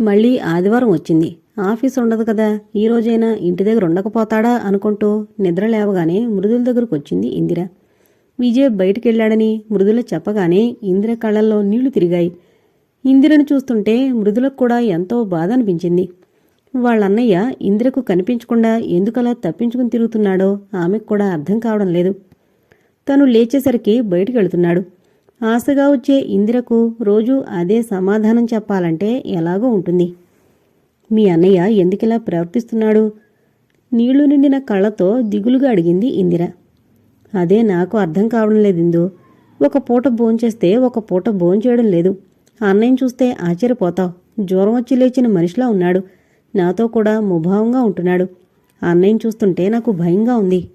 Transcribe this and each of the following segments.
మళ్ళీ ఆదివారం వచ్చింది. ఆఫీస్ ఉండదు కదా. ఈ రోజైనా ఇంటి దగ్గర ఉండకపోతాడా అనుకుంటూ నిద్ర లేవగానే మృదుల దగ్గరకు వచ్చింది ఇందిర. విజయ్ బయటికెళ్ళాడని మృదుల చెప్పగానే ఇందిర కళ్ళల్లో నీళ్ళు తిరిగాయి. ఇందిరను చూస్తుంటే మృదులకు కూడా ఎంతో బాధ అనిపించింది. వాళ్ళన్నయ్య ఇందిరకు కనిపించకుండా ఎందుకలా తప్పించుకుని తిరుగుతున్నాడో ఆమెకు కూడా అర్థం కావడం లేదు. తను లేచేసరికి బయటికి వెళుతున్నాడు ఆశగా వచ్చే ఇందిరకు రోజూ అదే సమాధానం చెప్పాలంటే ఎలాగో ఉంటుంది. మీ అన్నయ్య ఎందుకిలా ప్రవర్తిస్తున్నాడు? నీళ్ళు నిండిన కళ్ళతో దిగులుగా అడిగింది ఇందిర. అదే నాకు అర్థం కావడం లేదు ఇందు. ఒక పూట భోంచేస్తే ఒక పూట భోంచేయడం లేదు. అన్నయ్యని చూస్తే ఆశ్చర్యపోతావు. జ్వరం వచ్చి లేచిన మనిషిలా ఉన్నాడు. నాతో కూడా ముభావంగా ఉంటున్నాడు. అన్నయ్యని చూస్తుంటే నాకు భయంగా ఉంది.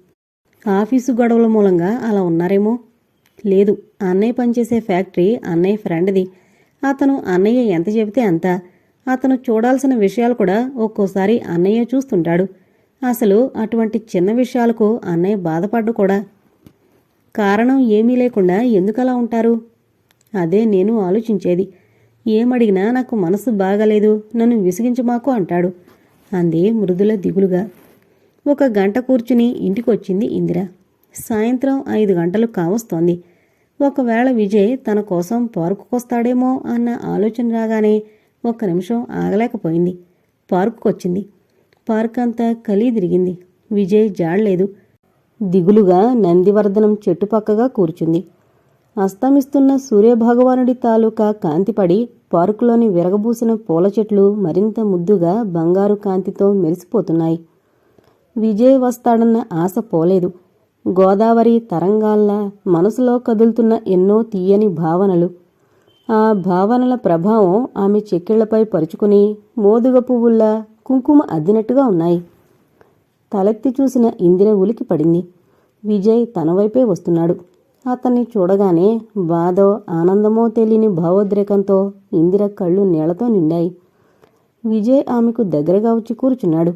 ఆఫీసు గొడవల మూలంగా అలా ఉన్నారేమో. లేదు. అన్నయ్య పనిచేసే ఫ్యాక్టరీ అన్నయ్య ఫ్రెండ్ది. అతను అన్నయ్య ఎంత చెబితే అంత. అతను చూడాల్సిన విషయాలు కూడా ఒక్కోసారి అన్నయ్య చూస్తుంటాడు. అసలు అటువంటి చిన్న విషయాలకు అన్నయ్య బాధపడ్డు కూడా. కారణం ఏమీ లేకుండా ఎందుకలా ఉంటారు? అదే నేను ఆలోచించేది. ఏమడిగినా నాకు మనసు బాగాలేదు. నన్ను విసిగించమాకు అంటాడు. అంది మృదుల దిగులుగా. ఒక గంట కూర్చుని ఇంటికొచ్చింది ఇందిర. సాయంత్రం ఐదు గంటలు కావస్తోంది. ఒకవేళ విజయ్ తన కోసం పార్కుకొస్తాడేమో అన్న ఆలోచన రాగానే ఒక్క నిమిషం ఆగలేకపోయింది. పార్కుకొచ్చింది. పార్క్ అంతా కలీ తిరిగింది. విజయ్ జాడలేదు. దిగులుగా నందివర్ధనం చెట్టు పక్కగా కూర్చుంది. అస్తమిస్తున్న సూర్యభగవానుడి తాలూకా కాంతిపడి పార్కులోని విరగబూసిన పూల చెట్లు మరింత ముద్దుగా బంగారు కాంతితో మెరిసిపోతున్నాయి. విజయ్ వస్తాడన్న ఆశ పోలేదు. గోదావరి తరంగాల్లా మనసులో కదులుతున్న ఎన్నో తీయని భావనలు. ఆ భావనల ప్రభావం ఆమె చెక్కిళ్ళపై పరుచుకుని మోదుగ పువ్వుల్లా కుంకుమ అద్దినట్టుగా ఉన్నాయి. తలెత్తి చూసిన ఇందిర ఉలికి పడింది. విజయ్ తన వైపే వస్తున్నాడు. అతన్ని చూడగానే బాధో ఆనందమో తెలియని భావోద్రేకంతో ఇందిర కళ్ళు నీళ్ళతో నిండాయి. విజయ్ ఆమెకు దగ్గరగా వచ్చి కూర్చున్నాడు.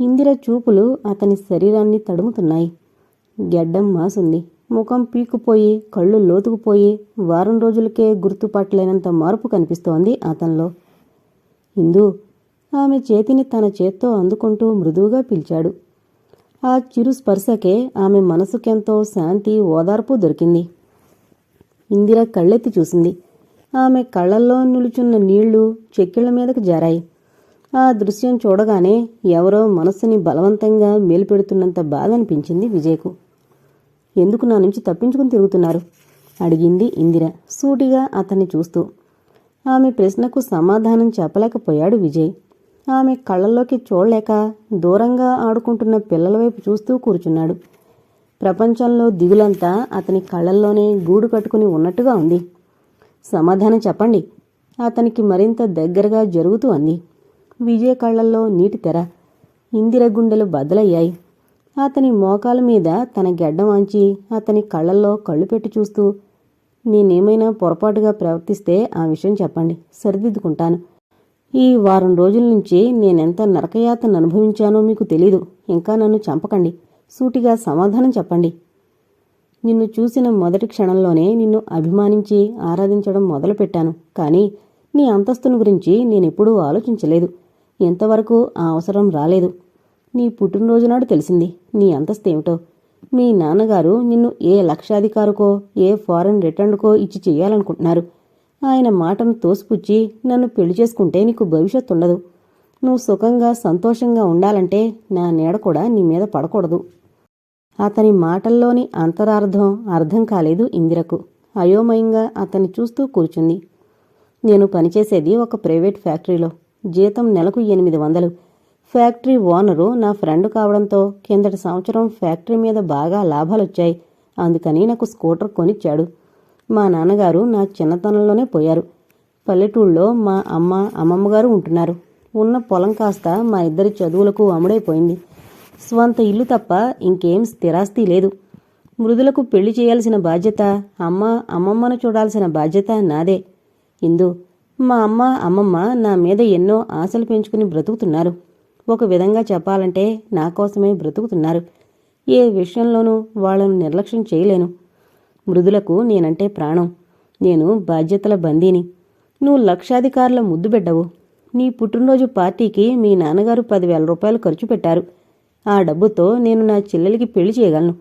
ఇందిర చూపులు అతని శరీరాన్ని తడుముతున్నాయి. గెడ్డం మాసుంది. ముఖం పీకుపోయి కళ్ళు లోతుకుపోయి వారం రోజులకే గుర్తుపట్టలేనంత మార్పు కనిపిస్తోంది అతనిలో. ఇందు ఆమె చేతిని తన చేత్తో అందుకుంటూ మృదువుగా పిలిచాడు. ఆ చిరు స్పర్శకే ఆమె మనసుకెంతో శాంతి ఓదార్పు దొరికింది. ఇందిర కళ్ళెత్తి చూసింది. ఆమె కళ్ళల్లో నిలుచున్న నీళ్ళు చెక్కిళ్ళ మీదకు జారాయి. ఆ దృశ్యం చూడగానే ఎవరో మనస్సుని బలవంతంగా మేలుపెడుతున్నంత బాధ అనిపించింది విజయ్కు. ఎందుకు నా నుంచి తప్పించుకుని తిరుగుతున్నారు? అడిగింది ఇందిర సూటిగా అతన్ని చూస్తూ. ఆమె ప్రశ్నకు సమాధానం చెప్పలేకపోయాడు విజయ్. ఆమె కళ్ళల్లోకి చూడలేక దూరంగా ఆడుకుంటున్న పిల్లల వైపు చూస్తూ కూర్చున్నాడు. ప్రపంచంలో దిగులంతా అతని కళ్ళల్లోనే గూడు కట్టుకుని ఉన్నట్టుగా ఉంది. సమాధానం చెప్పండి అతనికి మరింత దగ్గరగా జరుగుతూ అంది. విజయ కళ్ళల్లో నీటి తెర. ఇందిర గుండెలు బద్దలయ్యాయి. అతని మోకాల మీద తన గెడ్డం వాంచి అతని కళ్ళల్లో కళ్ళు పెట్టి చూస్తూ నేనేమైనా పొరపాటుగా ప్రవర్తిస్తే ఆ విషయం చెప్పండి సరిదిద్దుకుంటాను. ఈ వారం రోజుల నుంచి నేనెంత నరకయాతను అనుభవించానో మీకు తెలీదు ఇంకా నన్ను చంపకండి సూటిగా సమాధానం చెప్పండి. నిన్ను చూసిన మొదటి క్షణంలోనే నిన్ను అభిమానించి ఆరాధించడం మొదలుపెట్టాను కానీ నీ అంతస్తును గురించి నేనెప్పుడూ ఆలోచించలేదు. ఇంతవరకు ఆ అవసరం రాలేదు. నీ పుట్టినరోజు నాడు తెలిసింది. నీ అంతస్తు ఏమిటో? మీ నాన్నగారు నిన్ను ఏ లక్షాధికారుకో ఏ ఫారెన్ రిటర్న్కో ఇచ్చి చేయాలనుకుంటున్నారు. ఆయన మాటను తోసిపుచ్చి నన్ను పెళ్ళి చేసుకుంటే నీకు భవిష్యత్తు ఉండదు. నువ్వు సుఖంగా సంతోషంగా ఉండాలంటే నా నీడ కూడా నీ మీద పడకూడదు. అతని మాటల్లోని అంతరార్థం అర్థం కాలేదు ఇందిరకు. అయోమయంగా అతన్ని చూస్తూ కూర్చుంది. నేను పనిచేసేది ఒక ప్రైవేట్ ఫ్యాక్టరీలో. జీతం నెలకు ఎనిమిది వందలు. ఫ్యాక్టరీ ఓనరు నా ఫ్రెండ్ కావడంతో కిందటి సంవత్సరం ఫ్యాక్టరీ మీద బాగా లాభాలొచ్చాయి. అందుకని నాకు స్కూటర్ కొనిచ్చాడు. మా నాన్నగారు నా చిన్నతనంలోనే పోయారు. పల్లెటూళ్ళలో మా అమ్మ అమ్మమ్మగారు ఉంటున్నారు. ఉన్న పొలం కాస్త మా ఇద్దరి చదువులకు అమ్ముడైపోయింది. స్వంత ఇల్లు తప్ప ఇంకేం స్థిరాస్తి లేదు. మృదులకు పెళ్ళి చేయాల్సిన బాధ్యత అమ్మ అమ్మమ్మను చూడాల్సిన బాధ్యత నాదే. ఇందు మా అమ్మ అమ్మమ్మ నా మీద ఎన్నో ఆశలు పెంచుకుని బ్రతుకుతున్నారు. ఒక విధంగా చెప్పాలంటే నా కోసమే బ్రతుకుతున్నారు. ఏ విషయంలోనూ వాళ్ళను నిర్లక్ష్యం చేయలేను. మృదులకు నేనంటే ప్రాణం. నేను బాధ్యతల బందీని. నువ్వు లక్షాధికారుల ముద్దు బిడ్డవు నీ పుట్టినరోజు పార్టీకి మీ నాన్నగారు పదివేల రూపాయలు ఖర్చు పెట్టారు. ఆ డబ్బుతో నేను నా చెల్లెలికి పెళ్ళి చేయగలను.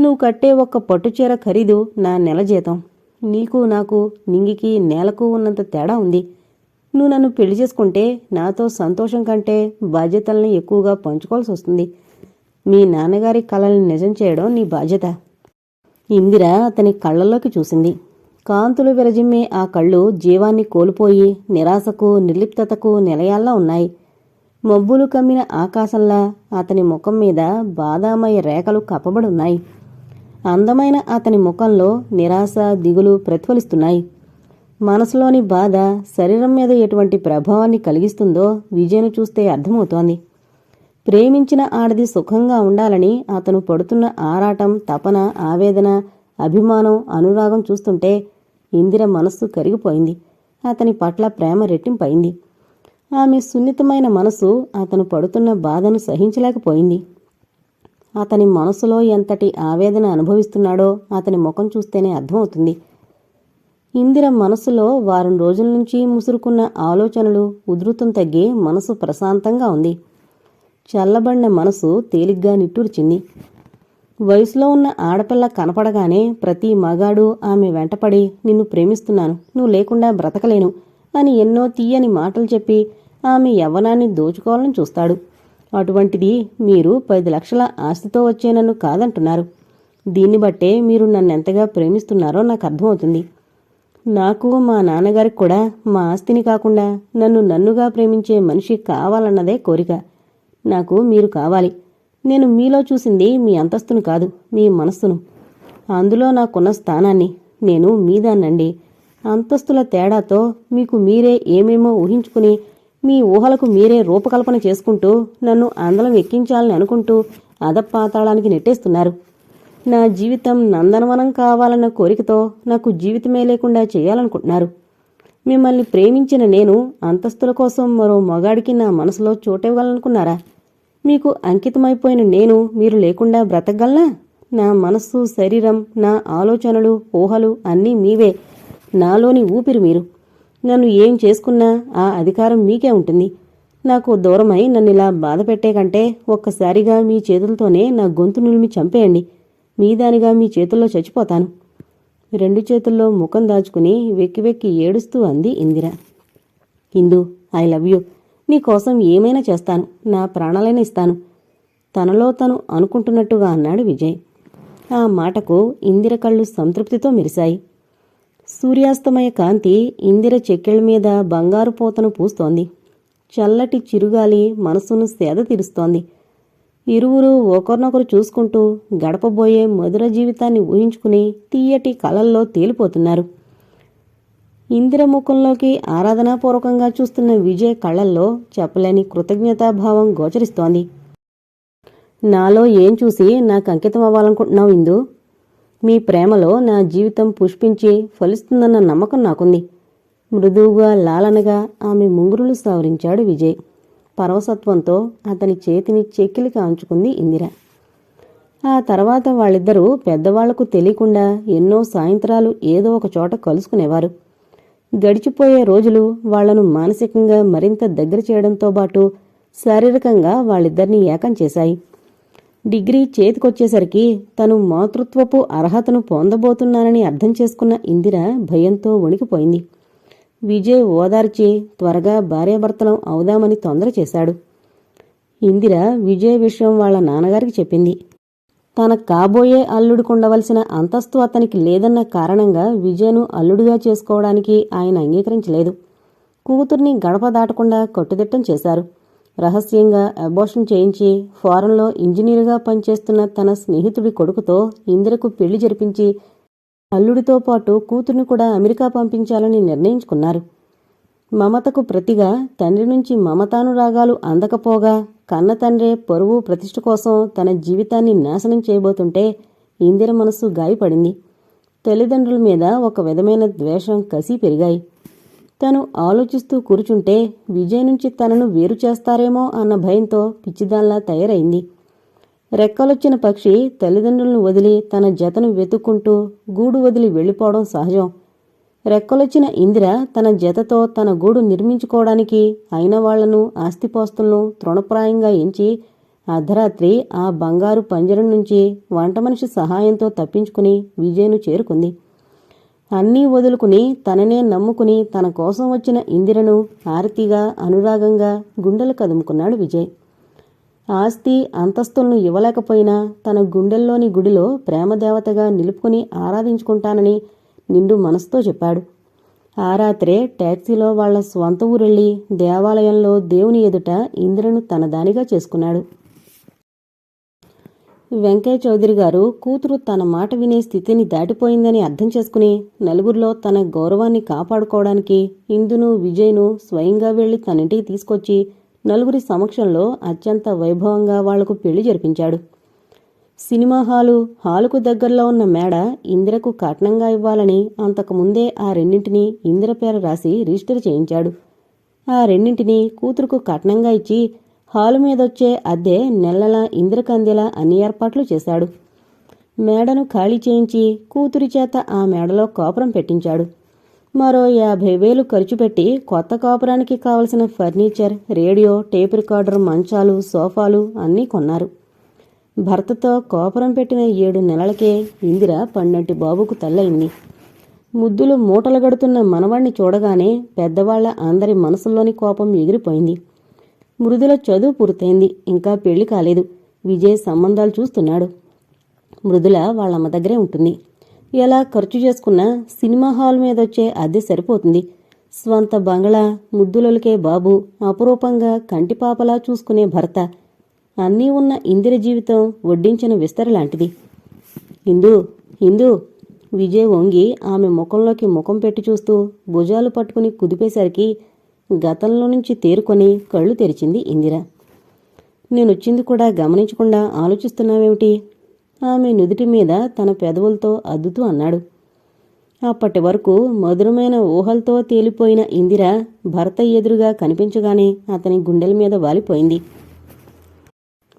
నువ్వు కట్టే ఒక్క పట్టుచీర ఖరీదు నా నెల జీతం. నీకు నాకు నింగికి నేలకు ఉన్నంత తేడా ఉంది. నువ్వు నన్ను పెళ్ళి చేసుకుంటే నాతో సంతోషం కంటే బాధ్యతల్ని ఎక్కువగా పంచుకోవాల్సి వస్తుంది. మీ నాన్నగారి కళల్ని నిజం చేయడం నీ బాధ్యత. ఇందిర అతని కళ్ళల్లోకి చూసింది. కాంతులు విరజిమ్మే ఆ కళ్ళు జీవాన్ని కోల్పోయి నిరాశకు నిర్లిప్తతకు నిలయాల్లా ఉన్నాయి. మబ్బులు కమ్మిన ఆకాశంలా అతని ముఖం మీద బాదామయ రేఖలు కప్పబడున్నాయి. అందమైన అతని ముఖంలో నిరాశ దిగులు ప్రతిఫలిస్తున్నాయి. మనసులోని బాధ శరీరం మీద ఎటువంటి ప్రభావాన్ని కలిగిస్తుందో విజయను చూస్తే అర్థమవుతోంది. ప్రేమించిన ఆడది సుఖంగా ఉండాలని అతను పడుతున్న ఆరాటం తపన ఆవేదన అభిమానం అనురాగం చూస్తుంటే ఇందిర మనస్సు కరిగిపోయింది. అతని పట్ల ప్రేమ రెట్టింపైంది ఆమె సున్నితమైన మనసు అతను పడుతున్న బాధను సహించలేకపోయింది. అతని మనసులో ఎంతటి ఆవేదన అనుభవిస్తున్నాడో అతని ముఖం చూస్తేనే అర్థమవుతుంది. ఇందిర మనసులో వారం రోజుల నుంచి ముసురుకున్న ఆలోచనలు ఉధృతం తగ్గి మనసు ప్రశాంతంగా ఉంది. చల్లబడిన మనసు తేలిగ్గా నిట్టూర్చింది. వయసులో ఉన్న ఆడపిల్ల కనపడగానే ప్రతి మగాడు ఆమె వెంటపడి నిన్ను ప్రేమిస్తున్నాను నువ్వు లేకుండా బ్రతకలేను అని ఎన్నో తీయని మాటలు చెప్పి ఆమె యవ్వనాన్ని దోచుకోవాలని చూస్తాడు. అటువంటిది మీరు పది లక్షల ఆస్తితో వచ్చే నన్ను కాదంటున్నారు. దీన్ని బట్టే మీరు నన్నెంతగా ప్రేమిస్తున్నారో నాకు అర్థమవుతుంది. నాకు మా నాన్నగారికి కూడా మా ఆస్తిని కాకుండా నన్ను నన్నుగా ప్రేమించే మనిషి కావాలన్నదే కోరిక. నాకు మీరు కావాలి. నేను మీలో చూసింది మీ అంతస్తును కాదు మీ మనస్సును. అందులో నాకున్న స్థానాన్ని నేను మీదాన్నండి. అంతస్తుల తేడాతో మీకు మీరే ఏమేమో ఊహించుకుని మీ ఊహలకు మీరే రూపకల్పన చేసుకుంటూ నన్ను అందలం ఎక్కించాలని అనుకుంటూ అదపాతాళానికి నెట్టేస్తున్నారు. నా జీవితం నందనవనం కావాలన్న కోరికతో నాకు జీవితమే లేకుండా చేయాలనుకుంటున్నారు. మిమ్మల్ని ప్రేమించిన నేను అంతస్తుల కోసం మరో మగాడికి నా మనసులో చోటివ్వగలనుకున్నారా మీకు అంకితమైపోయిన నేను మీరు లేకుండా బ్రతకగలనా? నా మనస్సు శరీరం నా ఆలోచనలు ఊహలు అన్నీ మీవే. నాలోని ఊపిరి మీరు. నన్ను ఏం చేసుకున్నా ఆ అధికారం మీకే ఉంటుంది. నాకు దూరమై నన్ను ఇలా బాధ పెట్టే కంటే ఒక్కసారిగా మీ చేతులతోనే నా గొంతు నులిమి చంపేయండి. మీదానిగా మీ చేతుల్లో చచ్చిపోతాను. రెండు చేతుల్లో ముఖం దాచుకుని వెక్కి వెక్కి ఏడుస్తూ అంది Indira. Indu I love you. నీకోసం ఏమైనా చేస్తాను. నా ప్రాణాలైనా ఇస్తాను. తనలో తను అనుకుంటున్నట్టుగా అన్నాడు విజయ్. ఆ మాటకు ఇందిర కళ్ళు సంతృప్తితో మెరిశాయి. సూర్యాస్తమయ కాంతి ఇందిర చెక్కెళ్ళ మీద బంగారు పోతను పూస్తోంది. చల్లటి చిరుగాలి మనసును సేద తీరుస్తోంది. ఇరువురు ఒకరినొకరు చూసుకుంటూ గడపబోయే మధుర జీవితాన్ని ఊహించుకుని తీయటి కలల్లో తేలిపోతున్నారు. ఇందిరముఖంలోకి ఆరాధనాపూర్వకంగా చూస్తున్న విజయ్ కళ్ళల్లో చెప్పలేని కృతజ్ఞతాభావం గోచరిస్తోంది. నాలో ఏం చూసి నాకు అంకితం అవ్వాలనుకుంటున్నావు ఇందు? మీ ప్రేమలో నా జీవితం పుష్పించి ఫలిస్తుందన్న నమ్మకం నాకుంది. మృదువుగా లాలనగా ఆమె ముంగురులు సవరించాడు విజయ్. పరవసత్వంతో అతని చేతిని చెక్కిలి కాంచుకుంది ఇందిర. ఆ తర్వాత వాళ్ళిద్దరూ పెద్దవాళ్ళకు తెలియకుండా ఎన్నో సాయంత్రాలు ఏదో ఒక చోట కలుసుకునేవారు. గడిచిపోయే రోజులు వాళ్ళను మానసికంగా మరింత దగ్గర చేయడంతో పాటు శారీరకంగా వాళ్ళిద్దరినీ ఏకం చేశాయి. డిగ్రీ చేతికొచ్చేసరికి తను మాతృత్వపు అర్హతను పొందబోతున్నానని అర్థం చేసుకున్న ఇందిర భయంతో వణికిపోయింది. విజయ్ ఓదార్చి త్వరగా భార్యాభర్తలం అవుదామని తొందర చేశాడు. ఇందిర విజయ్ విషయం వాళ్ళ నాన్నగారికి చెప్పింది. తన కాబోయే అల్లుడికుండవలసిన అంతస్తు అతనికి లేదన్న కారణంగా విజయ్ను అల్లుడిగా చేసుకోవడానికి ఆయన అంగీకరించలేదు. కూతుర్ని గడప దాటకుండా కట్టుదిట్టం చేశారు. రహస్యంగా అబోషన్ చేయించి ఫారెన్లో ఇంజనీరుగా పనిచేస్తున్న తన స్నేహితుడి కొడుకుతో ఇందిరకు పెళ్ళి జరిపించి అల్లుడితో పాటు కూతుర్ని కూడా అమెరికా పంపించాలని నిర్ణయించుకున్నారు. మమతకు ప్రతిగా తండ్రి నుంచి మమతానురాగాలు అందకపోగా కన్న తండ్రే పరువు ప్రతిష్ఠ కోసం తన జీవితాన్ని నాశనం చేయబోతుంటే ఇందిర మనస్సు గాయపడింది. తల్లిదండ్రుల మీద ఒక విధమైన ద్వేషం కసి పెరిగాయి. తను ఆలోచిస్తూ కూర్చుంటే విజయ్ నుంచి తనను వేరు చేస్తారేమో అన్న భయంతో పిచ్చిదాల్లా తయారైంది. రెక్కలొచ్చిన పక్షి తల్లిదండ్రులను వదిలి తన జతను వెతుక్కుంటూ గూడు వదిలి వెళ్ళిపోవడం సహజం. రెక్కలొచ్చిన ఇందిర తన జతతో తన గూడు నిర్మించుకోవడానికి అయిన వాళ్ళను ఆస్తిపోస్తులను తృణప్రాయంగా ఎంచి అర్ధరాత్రి ఆ బంగారు పంజరం నుంచి వంట మనిషి సహాయంతో తప్పించుకుని విజయ్ను చేరుకుంది. అన్నీ వదులుకుని తననే నమ్ముకుని తన కోసం వచ్చిన ఇందిరను ఆరతిగా అనురాగంగా గుండెలు కదుముకున్నాడు విజయ్. ఆస్తి అంతస్తులను ఇవ్వలేకపోయినా తన గుండెల్లోని గుడిలో ప్రేమదేవతగా నిలుపుకుని ఆరాధించుకుంటానని నిండు మనసుతో చెప్పాడు. ఆ రాత్రే ట్యాక్సీలో వాళ్ళ స్వంత ఊరెళ్ళి దేవాలయంలో దేవుని ఎదుట ఇంద్రను తన దానిగా చేసుకున్నాడు. వెంకయ్య చౌదరి గారు కూతురు తన మాట వినే స్థితిని దాటిపోయిందని అర్థం చేసుకుని నలుగురిలో తన గౌరవాన్ని కాపాడుకోవడానికి ఇందును విజయ్ను స్వయంగా వెళ్ళి తన ఇంటికి తీసుకొచ్చి నలుగురి సమక్షంలో అత్యంత వైభవంగా వాళ్ళకు పెళ్ళి జరిపించాడు. సినిమా హాలు హాలుకు దగ్గరలో ఉన్న మేడ ఇందిరకు కట్నంగా ఇవ్వాలని అంతకుముందే ఆ రెండింటినీ ఇందిర పేర రాసి రిజిస్టర్ చేయించాడు. ఆ రెండింటినీ కూతురుకు కట్నంగా ఇచ్చి హాలు మీదొచ్చే అద్దె నెలలా ఇందిరకు అన్ని ఏర్పాట్లు చేశాడు. మేడను ఖాళీ చేయించి కూతురి చేత ఆ మేడలో కాపురం పెట్టించాడు. మరో యాభై వేలు ఖర్చు పెట్టి కొత్త కాపురానికి కావలసిన ఫర్నిచర్ రేడియో టేప్ రికార్డర్ మంచాలు సోఫాలు అన్నీ కొన్నారు. భర్తతో కోపరం పెట్టిన ఏడు నెలలకే ఇందిర పన్నెంటి బాబుకు తల్లయింది. ముద్దులు మూటలు గడుతున్న మనవాణ్ణి చూడగానే పెద్దవాళ్ళ అందరి మనసుల్లోని కోపం ఎగిరిపోయింది. మృదుల చదువు పూర్తయింది. ఇంకా పెళ్ళి కాలేదు. విజయ్ సంబంధాలు చూస్తున్నాడు. మృదుల వాళ్ళమ్మ దగ్గరే ఉంటుంది. ఎలా ఖర్చు చేసుకున్నా సినిమా హాల్ మీద వచ్చే అద్దె సరిపోతుంది. స్వంత బంగళా ముద్దులొలికే బాబు అపురూపంగా కంటిపాపలా చూసుకునే భర్త. అన్నీ ఉన్న ఇందిర జీవితం వడ్డించిన విస్తర లాంటిది. ఇందు ఇందు విజయ్ వంగి ఆమె ముఖంలోకి ముఖం పెట్టి చూస్తూ భుజాలు పట్టుకుని కుదిపేసరికి గతంలో నుంచి తేరుకొని కళ్ళు తెరిచింది ఇందిర. నేనొచ్చింది కూడా గమనించకుండా ఆలోచిస్తున్నావేమిటి? ఆమె నుదుటి మీద తన పెదవులతో అద్దుతూ అన్నాడు. అప్పటి వరకు మధురమైన ఊహలతో తేలిపోయిన ఇందిర భర్త ఎదురుగా కనిపించగానే అతని గుండెల మీద వాలిపోయింది.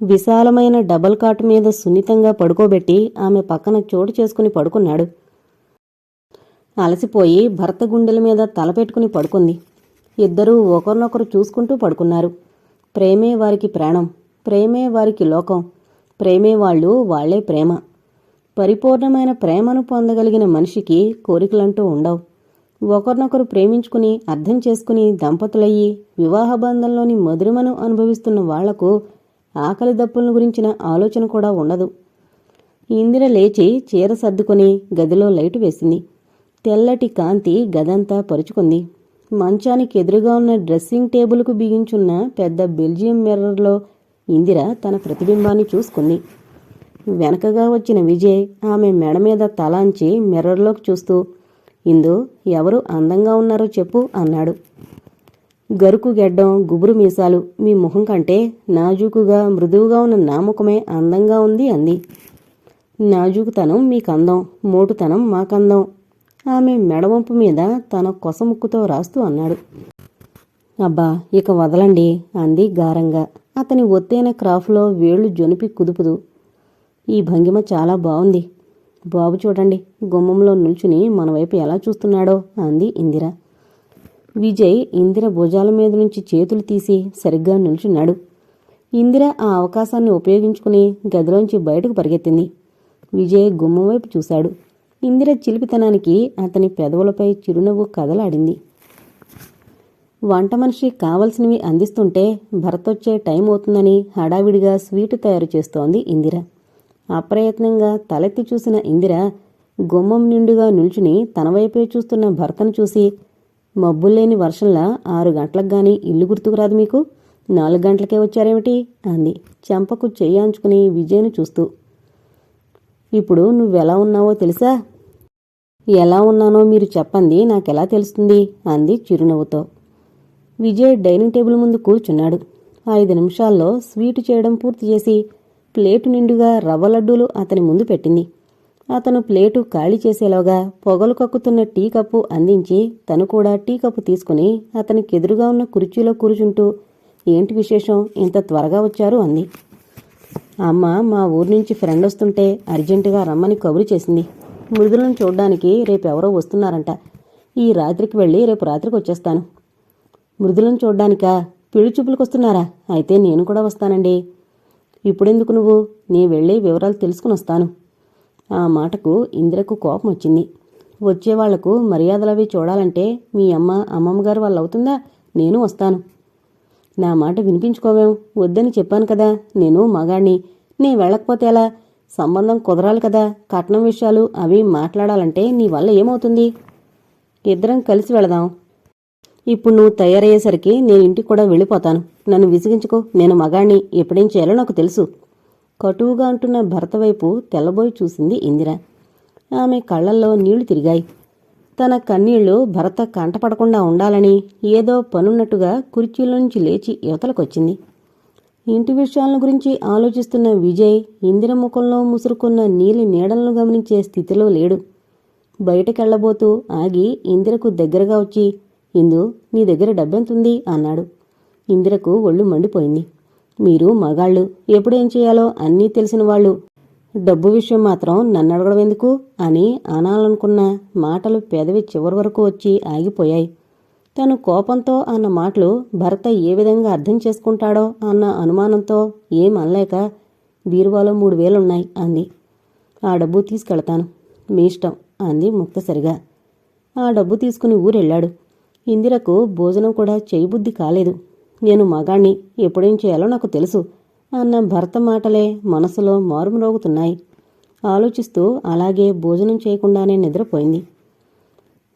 విశాలమైన డబల్ కాట్ మీద సున్నితంగా పడుకోబెట్టి ఆమె పక్కన చోటు చేసుకుని పడుకున్నాడు. అలసిపోయి భర్త గుండెల మీద తలపెట్టుకుని పడుకుంది. ఇద్దరూ ఒకరినొకరు చూసుకుంటూ పడుకున్నారు. ప్రేమే వారికి ప్రాణం ప్రేమే వారికి లోకం ప్రేమే వాళ్ళు వాళ్ళే ప్రేమ. పరిపూర్ణమైన ప్రేమను పొందగలిగిన మనిషికి కోరికలంటూ ఉండవు. ఒకరినొకరు ప్రేమించుకుని అర్థం చేసుకుని దంపతులయ్యి వివాహ బంధంలోని మధురిమను అనుభవిస్తున్న వాళ్ళకు ఆకలి దప్పులను గురించిన ఆలోచన కూడా ఉండదు. ఇందిర లేచి చీర సర్దుకొని గదిలో లైటు వేసింది. తెల్లటి కాంతి గదంతా పరుచుకుంది. మంచానికి ఎదురుగా ఉన్న డ్రెస్సింగ్ టేబుల్కు బిగించున్న పెద్ద బెల్జియం మిర్రర్లో ఇందిర తన ప్రతిబింబాన్ని చూసుకుంది. వెనకగా వచ్చిన విజయ్ ఆమె మెడ మీద తలాంచి మిర్రర్లోకి చూస్తూ ఇందు ఎవరు అందంగా ఉన్నారో చెప్పు అన్నాడు. గరుకు గెడ్డం గుబురు మీసాలు మీ ముఖం కంటే నాజూకుగా మృదువుగా ఉన్న నా ముఖమే అందంగా ఉంది అంది. నాజూకుతనం మీకందం మోటుతనం మాకందం ఆమె మెడవంపు మీద తన కొసముక్కుతో రాస్తూ అన్నాడు. అబ్బా ఇక వదలండి అంది గారంగా. అతని ఒత్తైన క్రాఫ్లో వేళ్ళు జొనిపి కుదుపుదు. ఈ భంగిమ చాలా బాగుంది బాబు చూడండి గుమ్మంలో నిల్చుని మన వైపు ఎలా చూస్తున్నాడో అంది ఇందిర. విజయ్ ఇందిర భుజాల మీద నుంచి చేతులు తీసి సరిగ్గా నిల్చున్నాడు. ఇందిర ఆ అవకాశాన్ని ఉపయోగించుకుని గదిలోంచి బయటకు పరిగెత్తింది. విజయ్ గుమ్మం వైపు చూశాడు. ఇందిర చిలిపితనానికి అతని పెదవులపై చిరునవ్వు కదలాడింది. వంట మనిషి కావలసినవి అందిస్తుంటే భర్తొచ్చే టైం అవుతుందని హడావిడిగా స్వీట్ తయారు చేస్తోంది ఇందిర. అప్రయత్నంగా తలెత్తి చూసిన ఇందిర గుమ్మం నిండుగా నిల్చుని తన వైపే చూస్తున్న భర్తను చూసి మబ్బుల్లేని వర్షంలా ఆరు గంటలకు గాని ఇల్లు గుర్తుకురాదు మీకు? నాలుగు గంటలకే వచ్చారేమిటి? అంది. చెంపకు చేయాంచుకుని విజయను చూస్తూ ఇప్పుడు నువ్వెలా ఉన్నావో తెలుసా? ఎలా ఉన్నానో మీరు చెప్పండి నాకెలా తెలుస్తుంది? అంది చిరునవ్వుతో. విజయ్ డైనింగ్ టేబుల్ ముందు కూర్చున్నాడు. ఐదు నిమిషాల్లో స్వీటు చేయడం పూర్తి చేసి ప్లేటు నిండుగా రవ్వ లడ్డూలు అతని ముందు పెట్టింది. అతను ప్లేటు ఖాళీ చేసేలోగా పొగలు కక్కుతున్న టీ కప్పు అందించి తను కూడా టీ కప్పు తీసుకుని అతనికి ఎదురుగా ఉన్న కుర్చీలో కూర్చుంటూ ఏంటి విశేషం? ఇంత త్వరగా వచ్చారు? అంది. అమ్మ మా ఊరు నుంచి ఫ్రెండ్ వస్తుంటే అర్జెంటుగా రమ్మని కబురు చేసింది. మృదులను చూడ్డానికి రేపెవరో వస్తున్నారంట. ఈ రాత్రికి వెళ్ళి రేపు రాత్రికి వచ్చేస్తాను. మృదులను చూడ్డానికా? పెళ్ళి చూపులకొస్తున్నారా అయితే నేను కూడా వస్తానండి. ఇప్పుడెందుకు నువ్వు? నీ వెళ్ళి వివరాలు తెలుసుకుని వస్తాను. ఆ మాటకు ఇందిరకు కోపం వచ్చింది. వచ్చేవాళ్ళకు మర్యాదలవి చూడాలంటే మీ అమ్మ అమ్మమ్మగారు వాళ్ళు అవుతుందా? నేను వస్తాను. నా మాట వినిపించుకోవేం? వద్దని చెప్పాను కదా. నేను మగాణ్ణి. నీ వెళ్ళకపోతే ఎలా? సంబంధం కుదరాలి కదా. కట్నం విషయాలు అవి మాట్లాడాలంటే నీ వల్ల ఏమవుతుంది? ఇద్దరం కలిసి వెళదాం. ఇప్పుడు నువ్వు తయారయ్యేసరికి నేను ఇంటికి కూడా వెళ్ళిపోతాను. నన్ను విసిగించుకో. నేను మగాణ్ణి. ఎప్పుడేం చేయాలో నాకు తెలుసు. కటువుగా అంటున్న భర్త వైపు తెల్లబోయి చూసింది ఇందిర. ఆమె కళ్ళల్లో నీళ్ళు తిరిగాయి. తన కన్నీళ్ళు భర్త కంటపడకుండా ఉండాలని ఏదో పనున్నట్టుగా కుర్చీలో నుంచి లేచి యువతలకొచ్చింది. ఇంటి విషయాల గురించి ఆలోచిస్తున్న విజయ్ ఇందిర ముఖంలో ముసురుకున్న నీలి నీడలను గమనించే స్థితిలో లేడు. బయటకెళ్ళబోతూ ఆగి ఇందిరకు దగ్గరగా వచ్చి ఇందు నీ దగ్గర డబ్బెంతుంది? అన్నాడు. ఇందిరకు ఒళ్ళు మండిపోయింది. మీరు మగాళ్ళు ఎప్పుడేం చేయాలో అన్నీ తెలిసిన వాళ్ళు. డబ్బు విషయం మాత్రం నన్ను అడగడం ఎందుకు? అని అనాలనుకున్న మాటలు పెదవి చివరి వరకు వచ్చి ఆగిపోయాయి. తను కోపంతో అన్న మాటలు భర్త ఏ విధంగా అర్థం చేసుకుంటాడో అన్న అనుమానంతో ఏం అనలేక బీరువాలో మూడు వేలున్నాయి అంది. ఆ డబ్బు తీసుకెళ్తాను మీ ఇష్టం అంది ముక్తసరిగా. ఆ డబ్బు తీసుకుని ఊరెళ్ళాడు. ఇందిరకు భోజనం కూడా చేయబుద్ధి కాలేదు. నేను మగాణ్ణి ఎప్పుడేం చేయాలో నాకు తెలుసు. అన్న భర్త మాటలే మనసులో మారుమ్రోగుతున్నాయి. ఆలోచిస్తూ అలాగే భోజనం చేయకుండానే నిద్రపోయింది.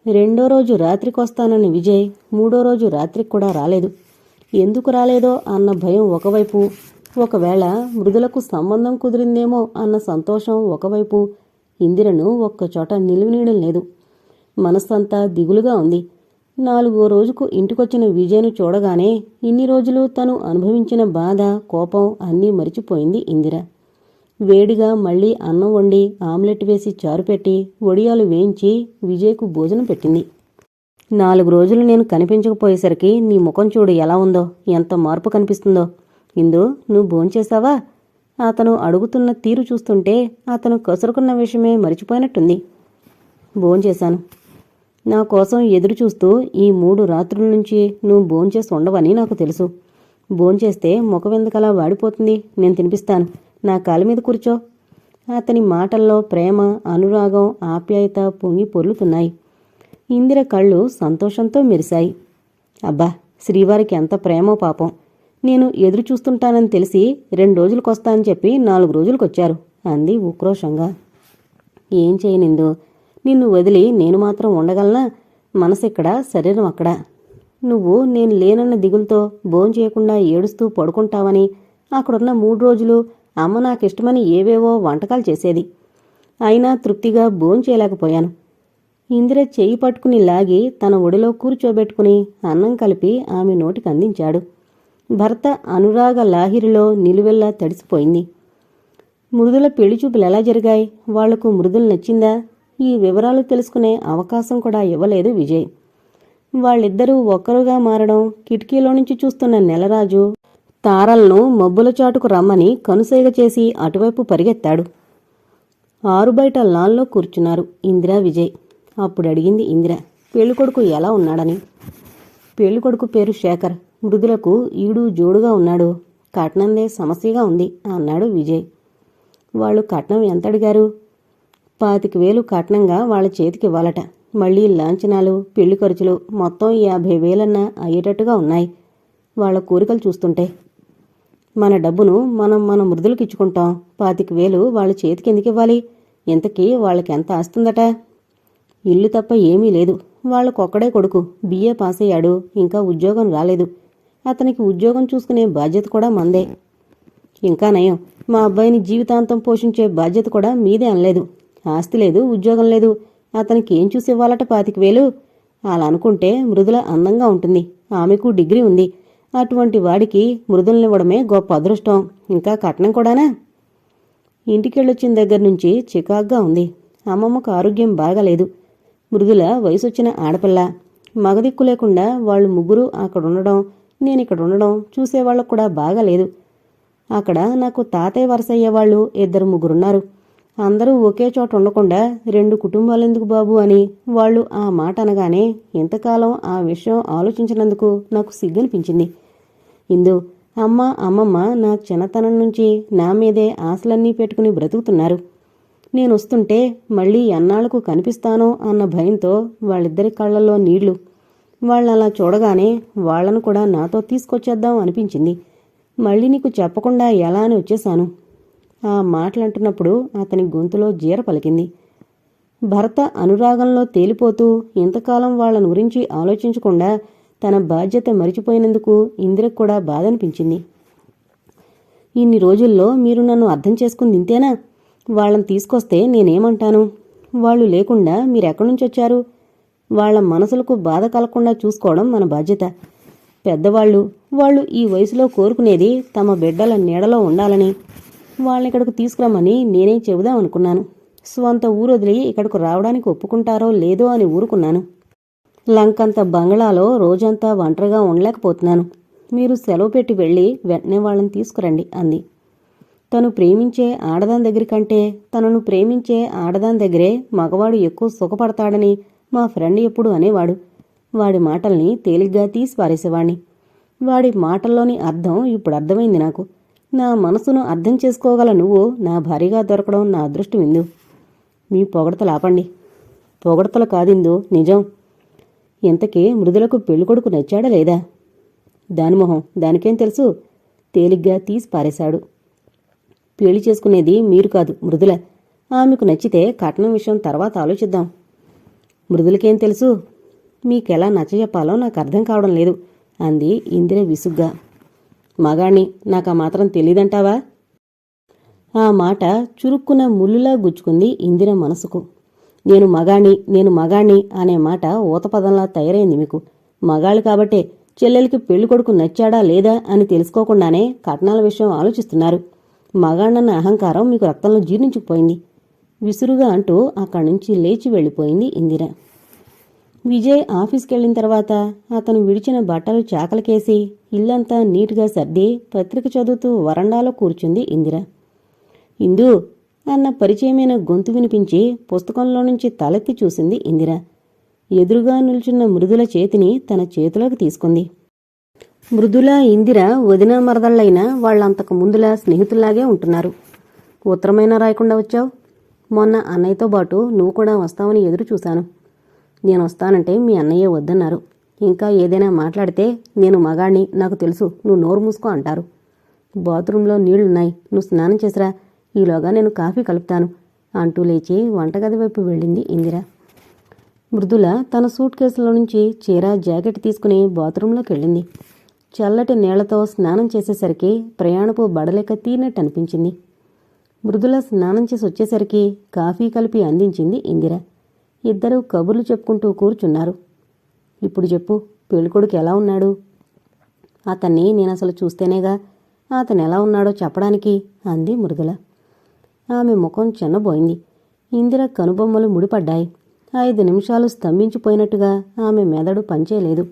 రెండో రోజు రాత్రికొస్తానని విజయ్ మూడో రోజు రాత్రికి కూడా రాలేదు. ఎందుకు రాలేదో అన్న భయం ఒకవైపు ఒకవేళ మృదులకు సంబంధం కుదిరిందేమో అన్న సంతోషం ఒకవైపు ఇందిరను ఒక్కచోట నిలువనీయడం లేదు మనస్సంతా దిగులుగా ఉంది. నాలుగో రోజుకు ఇంటికొచ్చిన విజయ్ను చూడగానే ఇన్ని రోజులు తను అనుభవించిన బాధ కోపం అన్నీ మరిచిపోయింది ఇందిర. వేడిగా మళ్ళీ అన్నం వండి ఆమ్లెట్ వేసి చారు పెట్టి వడియాలు వేయించి విజయ్కు భోజనం పెట్టింది. నాలుగు రోజులు నేను కనిపించకపోయేసరికి నీ ముఖం చూడు ఎలా ఉందో ఎంత మార్పు కనిపిస్తుందో. ఇందు నువ్వు భోంచేశావా అతను అడుగుతున్న తీరు చూస్తుంటే అతను కసురుకున్న విషయమే మరిచిపోయినట్టుంది. భోంచేశాను నా కోసం ఎదురు చూస్తూ ఈ మూడు రాత్రుల నుంచి నువ్వు భోంచేసి ఉండవని నాకు తెలుసు. భోంచేస్తే ముఖం ఎందుకలా వాడిపోతుంది? నేను తినిపిస్తాను. నా కాలు మీద కూర్చో. అతని మాటల్లో ప్రేమ అనురాగం ఆప్యాయత పొంగి పొర్లుతున్నాయి. ఇందిర కళ్ళు సంతోషంతో మెరిశాయి. అబ్బా శ్రీవారికి ఎంత ప్రేమో పాపం. నేను ఎదురు చూస్తుంటానని తెలిసి రెండు రోజులకొస్తా అని చెప్పి నాలుగు రోజులకొచ్చారు అంది ఉక్రోషంగా. ఏం చేయనిందో నిన్ను వదిలి నేను మాత్రం ఉండగలనా? మనసిక్కడ? శరీరం అక్కడ? నువ్వు నేను లేనన్న దిగులతో భోంచేయకుండా ఏడుస్తూ పడుకుంటావని అక్కడున్న మూడు రోజులు అమ్మ నాకిష్టమని ఏవేవో వంటకాలు చేసేది. అయినా తృప్తిగా భోంచేయలేకపోయాను ఇందిర చెయ్యి పట్టుకుని లాగి తన ఒడిలో కూర్చోబెట్టుకుని అన్నం కలిపి ఆమె నోటికి అందించాడు. భర్త అనురాగ లాహిరిలో నిలువెల్లా తడిసిపోయింది. మృదుల పెళ్ళి చూపులు ఎలా జరిగాయి? వాళ్ళకు మృదులు నచ్చిందా? ఈ వివరాలు తెలుసుకునే అవకాశం కూడా ఇవ్వలేదు విజయ్. వాళ్ళిద్దరూ ఒక్కరుగా మారడం కిటికీలో నుంచి చూస్తున్న నెలరాజు తారలను మబ్బుల చాటుకు రమ్మని కనుసేగ చేసి అటువైపు పరిగెత్తాడు. ఆరు బయట లాన్లో కూర్చున్నారు ఇందిరా విజయ్. అప్పుడు అడిగింది ఇందిర పెళ్ళికొడుకు ఎలా ఉన్నాడని? పెళ్ళికొడుకు పేరు శేఖర్ మృదులకు ఈడు జోడుగా ఉన్నాడు. కట్నందే సమస్యగా ఉంది అన్నాడు విజయ్. వాళ్ళు కట్నం ఎంత అడిగారు పాతిక వేలు కట్నంగా వాళ్ళ చేతికి ఇవ్వాలట. మళ్ళీ లాంఛనాలు పెళ్ళి ఖర్చులు మొత్తం యాభై వేలన్నా అయ్యేటట్టుగా ఉన్నాయి వాళ్ళ కోరికలు చూస్తుంటే. మన డబ్బును మనం మన మృదులకు ఇచ్చుకుంటాం. పాతిక వేలు వాళ్ళ చేతికి ఎందుకు ఇవ్వాలి? ఇంతకీ వాళ్ళకి ఎంత ఆస్తుందట? ఇల్లు తప్ప ఏమీ లేదు. వాళ్ళకొక్కడే కొడుకు. బిఏ పాస్ అయ్యాడు. ఇంకా ఉద్యోగం రాలేదు. అతనికి ఉద్యోగం చూసుకునే బాధ్యత కూడా మందే. ఇంకా నయం. మా అబ్బాయిని జీవితాంతం పోషించే బాధ్యత కూడా మీదే అనలేదు. ఆస్తి లేదు ఉద్యోగం లేదు. అతనికి ఏం చూసి ఇవ్వాలట పాతిక వేలు? అలా అనుకుంటే మృదుల అందంగా ఉంటుంది. ఆమెకు డిగ్రీ ఉంది. అటువంటి వాడికి మృదులనివ్వడమే గొప్ప అదృష్టం. ఇంకా కట్నం కూడానా? ఇంటికెళ్ళొచ్చిన దగ్గర నుంచి చికాగ్గా ఉంది. అమ్మమ్మకు ఆరోగ్యం బాగాలేదు. మృదుల వయసొచ్చిన ఆడపిల్ల. మగదిక్కు లేకుండా వాళ్ళు ముగ్గురు అక్కడ ఉండడం నేను ఇక్కడ ఉండడం చూసేవాళ్ళకు కూడా బాగాలేదు. అక్కడ నాకు తాతయ్య వరసయ్యేవాళ్ళు ఇద్దరు ముగ్గురున్నారు. అందరూ ఒకే చోట ఉండకుండా రెండు కుటుంబాలెందుకు బాబు అని వాళ్ళు ఆ మాట అనగానే ఇంతకాలం ఆ విషయం ఆలోచించినందుకు నాకు సిగ్గనిపించింది. ఇందు అమ్మ అమ్మమ్మ నా చిన్నతనం నుంచి నా మీదే ఆశలన్నీ పెట్టుకుని బ్రతుకుతున్నారు. నేను వస్తుంటే మళ్ళీ ఎన్నాళ్ళకు కనిపిస్తానో అన్న భయంతో వాళ్ళిద్దరి కళ్ళల్లో నీళ్ళు. వాళ్ళలా చూడగానే వాళ్ళను కూడా నాతో తీసుకొచ్చేద్దాం అనిపించింది. మళ్ళీ నీకు చెప్పకుండా ఎలా అని వచ్చేశాను. ఆ మాటలంటున్నప్పుడు అతని గొంతులో జీర పలికింది. భర్త అనురాగంలో తేలిపోతూ ఇంతకాలం వాళ్ళను గురించి ఆలోచించకుండా తన బాధ్యత మరిచిపోయినందుకు ఇందిరకు కూడా బాధ అనిపించింది ఇన్ని రోజుల్లో మీరు నన్ను అర్థం చేసుకుని ఇంతేనా వాళ్ళని తీసుకొస్తే నేనేమంటాను? వాళ్ళు లేకుండా మీరెక్కడి నుంచి వచ్చారు? వాళ్ళ మనసులకు బాధ కలగకుండా చూసుకోవడం మన బాధ్యత. పెద్దవాళ్ళు వాళ్ళు ఈ వయసులో కోరుకునేది తమ బిడ్డల నీడలో ఉండాలని. వాళ్ళని ఇక్కడికి తీసుకురమ్మని నేనే చెబుదాం అనుకున్నాను. స్వంత ఊరు వదిలి ఇక్కడికి రావడానికి ఒప్పుకుంటారో లేదో అని ఊరుకున్నాను. లంకంత బంగ్లాలో రోజంతా ఒంటరిగా ఉండలేకపోతున్నాను. మీరు సెలవు పెట్టి వెళ్ళి వెంటనే వాళ్ళని తీసుకురండి అంది. తను ప్రేమించే ఆడదాని దగ్గర కంటే తనను ప్రేమించే ఆడదాని దగ్గరే మగవాడు ఎక్కువ సుఖపడతాడని మా ఫ్రెండ్ ఎప్పుడు అనేవాడు. వాడి మాటల్ని తేలిగ్గా తీసి పారేసేవాణ్ణి వాడి మాటల్లోని అర్థం ఇప్పుడు అర్థమైంది నాకు. నా మనసును అర్థం చేసుకోగల నువ్వు నా భార్యగా దొరకడం నా అదృష్టం ఇందు. మీ పొగడతలు ఆపండి పొగడతలు కాదిందు నిజం. ఇంతకీ మృదులకు పెళ్ళికొడుకు నచ్చాడా లేదా? దానిమొహం దానికేం తెలుసు? తేలిగ్గా తీసి పారేశాడు. పెళ్ళి చేసుకునేది మీరు కాదు మృదుల. ఆమెకు నచ్చితే కట్నం విషయం తర్వాత ఆలోచిద్దాం. మృదులకేం తెలుసు? మీకెలా నచ్చజెప్పాలో నాకు అర్థం కావడం లేదు అంది ఇందిర విసుగ్గా. మగాణ్ణి నాకు ఆ మాత్రం తెలీదంటావా? ఆ మాట చురుక్కున ముల్లులా గుచ్చుకుంది ఇందిర మనసుకు. నేను మగాణ్ణి నేను మగాణ్ణి అనే మాట ఊతపదంలా తయారైంది మీకు. మగాళ్ళు కాబట్టే చెల్లెలికి పెళ్ళి కొడుకు నచ్చాడా లేదా అని తెలుసుకోకుండానే కట్నాల విషయం ఆలోచిస్తున్నారు. మగాణ్ణన్న అహంకారం మీకు రక్తంలో జీర్ణించుకుపోయింది విసురుగా అంటూ అక్కడి నుంచి లేచి వెళ్ళిపోయింది ఇందిర. విజయ్ ఆఫీస్కి వెళ్ళిన తర్వాత అతను విడిచిన బట్టలు చాకలకేసి ఇల్లంతా నీటుగా సర్ది పత్రిక చదువుతూ వరండాలో కూర్చుంది ఇందిర. ఇందు అన్న పరిచయమైన గొంతు వినిపించి పుస్తకంలో నుంచి తలెత్తి చూసింది ఇందిర. ఎదురుగా నిల్చున్న మృదుల చేతిని తన చేతిలోకి తీసుకుంది. మృదుల ఇందిర వదిన మరదళ్ళైన వాళ్ళంతకు ముందులా స్నేహితుల్లాగే ఉంటున్నారు. ఉత్తరమైనా రాయకుండా వచ్చావు. మొన్న అన్నయ్యతో పాటు నువ్వు కూడా వస్తావని ఎదురు చూశాను. నేను వస్తానంటే మీ అన్నయ్య వద్దన్నారు. ఇంకా ఏదైనా మాట్లాడితే నేను మగాణ్ణి నాకు తెలుసు నువ్వు నోరు మూసుకో అంటారు. బాత్రూంలో నీళ్ళున్నాయి నువ్వు స్నానం చేసిరా ఈలోగా నేను కాఫీ కలుపుతాను అంటూ లేచి వంటగది వైపు వెళ్ళింది ఇందిర. మృదుల తన సూట్ కేసులో నుంచి చీర జాకెట్ తీసుకుని బాత్రూంలోకి వెళ్ళింది. చల్లటి నీళ్ళతో స్నానం చేసేసరికి ప్రయాణపు బడలేక తీరినట్టు అనిపించింది. మృదుల స్నానం చేసి వచ్చేసరికి కాఫీ కలిపి అందించింది ఇందిర. ఇద్దరూ కబుర్లు చెప్పుకుంటూ కూర్చున్నారు. ఇప్పుడు చెప్పు పెళ్ళికొడుకు ఎలా ఉన్నాడు? అతన్ని నేను అసలు చూస్తేనేగా అతను ఎలా ఉన్నాడో చెప్పడానికి అంది మృదుల. ఆమె ముఖం చిన్నబోయింది. ఇందిర కనుబొమ్మలు ముడిపడ్డాయి. ఐదు నిమిషాలు స్తంభించిపోయినట్టుగా ఆమె మెదడు పంచేలేదు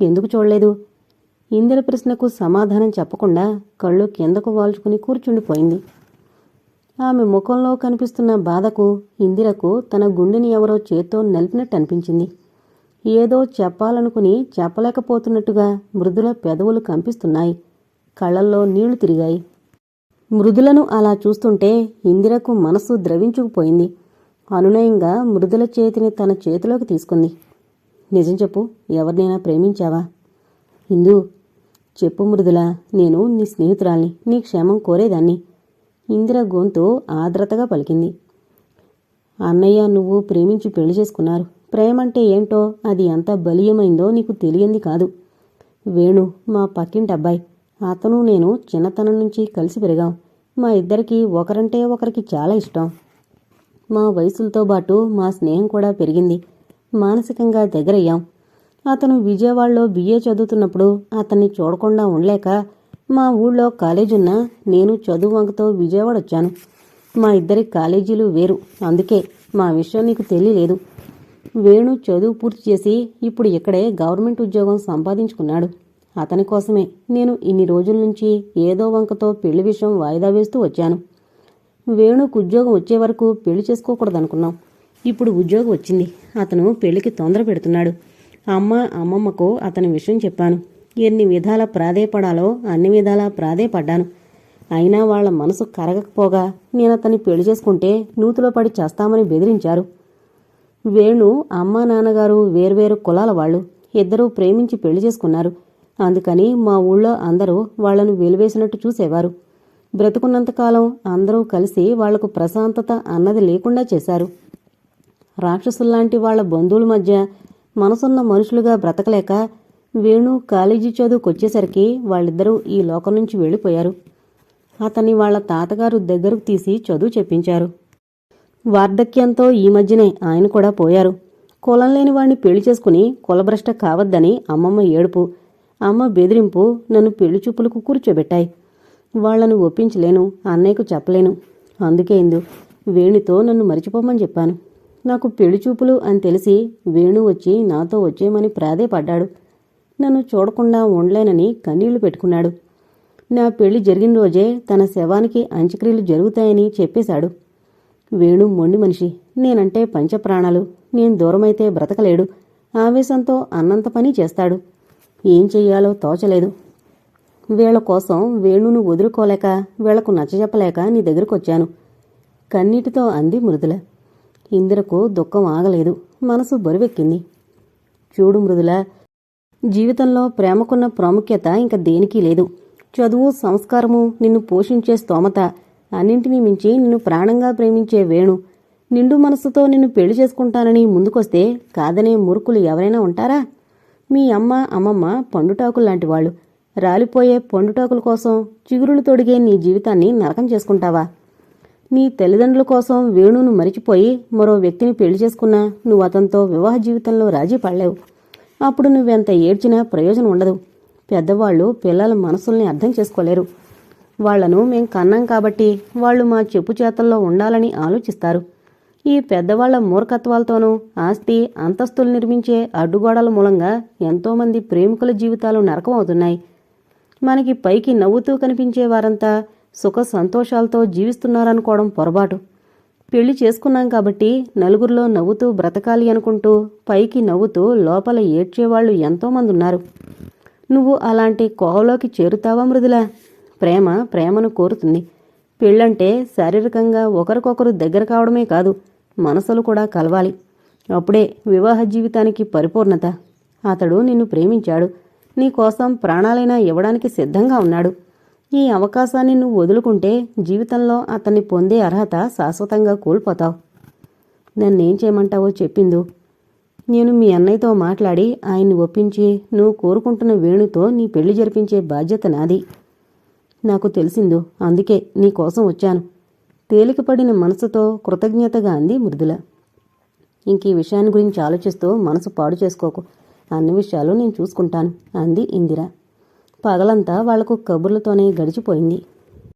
ఎందుకు చూడలేదు? ఇందిర ప్రశ్నకు సమాధానం చెప్పకుండా కళ్ళు కిందకు వాల్చుకుని కూర్చుండిపోయింది. ఆమె ముఖంలో కనిపిస్తున్న బాధకు ఇందిరకు తన గుండెని ఎవరో చేత్తో నలిపినట్టు అనిపించింది. ఏదో చెప్పాలనుకుని చెప్పలేకపోతున్నట్టుగా మృదుల పెదవులు కంపిస్తున్నాయి. కళ్ళల్లో నీళ్ళు తిరిగాయి. మృదులను అలా చూస్తుంటే ఇందిరకు మనసు ద్రవించుకుపోయింది. అనునయంగా మృదుల చేతిని తన చేతిలోకి తీసుకుంది. నిజం చెప్పు ఎవరినైనా ప్రేమించావా? ఇందు చెప్పు మృదుల నేను నీ స్నేహితురాల్ని నీ క్షేమం కోరేదాన్ని. ఇందిర గొంతు ఆర్ద్రతగా పలికింది. అన్నయ్య నువ్వు ప్రేమించి పెళ్ళి చేసుకున్నారు. ప్రేమంటే ఏంటో అది ఎంత బలీయమైందో నీకు తెలియంది కాదు. వేణు మా పక్కింటి అబ్బాయి అతను నేను చిన్నతనం నుంచి కలిసి పెరిగాం. మా ఇద్దరికి ఒకరంటే ఒకరికి చాలా ఇష్టం. మా వయసులతో పాటు మా స్నేహం కూడా పెరిగింది. మానసికంగా దగ్గరయ్యాం. అతను విజయవాడలో బిఏ చదువుతున్నప్పుడు అతన్ని చూడకుండా ఉండలేక మా ఊళ్ళో కాలేజీ ఉన్నా నేను చదువు వంకతో విజయవాడ వచ్చాను. మా ఇద్దరి కాలేజీలు వేరు. అందుకే మా విషయం నీకు తెలియలేదు. వేణు చదువు పూర్తి చేసి ఇప్పుడు ఇక్కడే గవర్నమెంట్ ఉద్యోగం సంపాదించుకున్నాడు. అతని కోసమే నేను ఇన్ని రోజుల నుంచి ఏదో వంకతో పెళ్ళి విషయం వాయిదా వేస్తూ వచ్చాను. వేణుకు ఉద్యోగం వచ్చే వరకు పెళ్ళి చేసుకోకూడదనుకున్నాం. ఇప్పుడు ఉద్యోగం వచ్చింది. అతను పెళ్ళికి తొందర పెడుతున్నాడు. అమ్మ అమ్మమ్మకు అతని విషయం చెప్పాను. ఎన్ని విధాల ప్రాధేయపడాలో అన్ని విధాలా ప్రాధేయపడ్డాను. అయినా వాళ్ళ మనసు కరగకపోగా నేను అతన్ని పెళ్ళి చేసుకుంటే నూతిలో పడి చేస్తామని బెదిరించారు. వేణు అమ్మా నాన్నగారు వేర్వేరు కులాల వాళ్ళు ఇద్దరూ ప్రేమించి పెళ్ళి చేసుకున్నారు. అందుకని మా ఊళ్ళో అందరూ వాళ్ళను వెలివేసినట్టు చూసేవారు. బ్రతుకున్నంతకాలం అందరూ కలిసి వాళ్ళకు ప్రశాంతత అన్నది లేకుండా చేశారు. రాక్షసుల్లాంటి వాళ్ళ బంధువుల మధ్య మనసున్న మనుషులుగా బ్రతకలేక వేణు కాలేజీ చదువుకొచ్చేసరికి వాళ్ళిద్దరూ ఈ లోకం నుంచి వెళ్ళిపోయారు. అతన్ని వాళ్ళ తాతగారు దగ్గరకు తీసి చదువు చెప్పించారు. వార్ధక్యంతో ఈ మధ్యనే ఆయన కూడా పోయారు. కులం లేని వాణ్ణి పెళ్ళి చేసుకుని కులభ్రష్ట కావద్దని అమ్మమ్మ ఏడుపు అమ్మ బెదిరింపు నన్ను పెళ్ళి చూపులకు కూర్చోబెట్టాయి. వాళ్ళను ఒప్పించలేను అన్నయ్యకు చెప్పలేను. అందుకే ఇందు వేణుతో నన్ను మరిచిపోమని చెప్పాను. నాకు పెళ్ళి చూపులు అని తెలిసి వేణు వచ్చి నాతో వచ్చేయమని ప్రాధేయపడ్డాడు. నన్ను చూడకుండా ఉండలేనని కన్నీళ్ళు పెట్టుకున్నాడు. నా పెళ్ళి జరిగిన రోజే తన శవానికి అంత్యక్రియలు జరుగుతాయని చెప్పేశాడు. వేణు మొండి మనిషి. నేనంటే పంచప్రాణాలు. నేను దూరమైతే బ్రతకలేడు. ఆవేశంతో అన్నంత పని చేస్తాడు. ఏం చెయ్యాలో తోచలేదు. వీళ్ళ కోసం వేణును వదులుకోలేక వీళ్ళకు నచ్చజెప్పలేక నీ దగ్గరకొచ్చాను. కన్నీటితో అంది మృదుల. ఇందిరకు దుఃఖం ఆగలేదు. మనసు బరువెక్కింది. చూడు మృదుల జీవితంలో ప్రేమకున్న ప్రాముఖ్యత ఇంక దేనికి లేదు. చదువు సంస్కారము నిన్ను పోషించే స్తోమత అన్నింటినీ మించి నిన్ను ప్రాణంగా ప్రేమించే వేణు. నిండు మనసుతో నిన్ను పెళ్ళి చేసుకుంటానని ముందుకొస్తే కాదనే మురుకులు ఎవరైనా ఉంటారా? మీ అమ్మ అమ్మమ్మ పండుటాకుల్లాంటి వాళ్ళు. రాలిపోయే పండుటాకుల కోసం చిగురులు తొడిగే నీ జీవితాన్ని నరకం చేసుకుంటావా? నీ తల్లిదండ్రుల కోసం వేణును మరిచిపోయి మరో వ్యక్తిని పెళ్ళి చేసుకున్నా నువ్వు అతనితో వివాహ జీవితంలో రాజీ పడలేవు. అప్పుడు నువ్వెంత ఏడ్చినా ప్రయోజనం ఉండదు. పెద్దవాళ్ళు పిల్లల మనసుల్ని అర్థం చేసుకోలేరు. వాళ్ళను మేం కన్నాం కాబట్టి వాళ్ళు మా చెప్పు చేతల్లో ఉండాలని ఆలోచిస్తారు. ఈ పెద్దవాళ్ళ మూర్ఖత్వాలతోనూ ఆస్తి అంతస్తులు నిర్మించే అడ్డుగోడల మూలంగా ఎంతోమంది ప్రేమికుల జీవితాలు నరకమవుతున్నాయి. మనకి పైకి నవ్వుతూ కనిపించే వారంతా సుఖ సంతోషాలతో జీవిస్తున్నారనుకోవడం పొరపాటు. పెళ్ళి చేసుకున్నాం కాబట్టి నలుగురిలో నవ్వుతూ బ్రతకాలి అనుకుంటూ పైకి నవ్వుతూ లోపల ఏడ్చేవాళ్ళు ఎంతోమంది ఉన్నారు నువ్వు అలాంటి కోవలోకి చేరుతావా మృదులా? ప్రేమ ప్రేమను కోరుతుంది. పెళ్ళంటే శారీరకంగా ఒకరికొకరు దగ్గర కావడమే కాదు మనసులు కూడా కలవాలి. అప్పుడే వివాహ జీవితానికి పరిపూర్ణత. అతడు నిన్ను ప్రేమించాడు. నీకోసం ప్రాణాలైనా ఇవ్వడానికి సిద్ధంగా ఉన్నాడు. ఈ అవకాశాన్ని నువ్వు వదులుకుంటే జీవితంలో అతన్ని పొందే అర్హత శాశ్వతంగా కోల్పోతావు. నన్నేం చేయమంటావో చెప్పిందు. నేను మీ అన్నయ్యతో మాట్లాడి ఆయన్ని ఒప్పించి నువ్వు కోరుకుంటున్న వేణుతో నీ పెళ్ళి జరిపించే బాధ్యత నాది. నాకు తెలిసిందో అందుకే నీకోసం వచ్చాను. తేలికపడిన మనసుతో కృతజ్ఞతగా అంది మృదుల. ఇంక ఈ విషయాన్ని గురించి ఆలోచిస్తూ మనసు పాడు చేసుకోకు. అన్ని విషయాలు నేను చూసుకుంటాను అంది ఇందిర. పగలంతా వాళ్ళకు కబుర్లతోనే గడిచిపోయింది.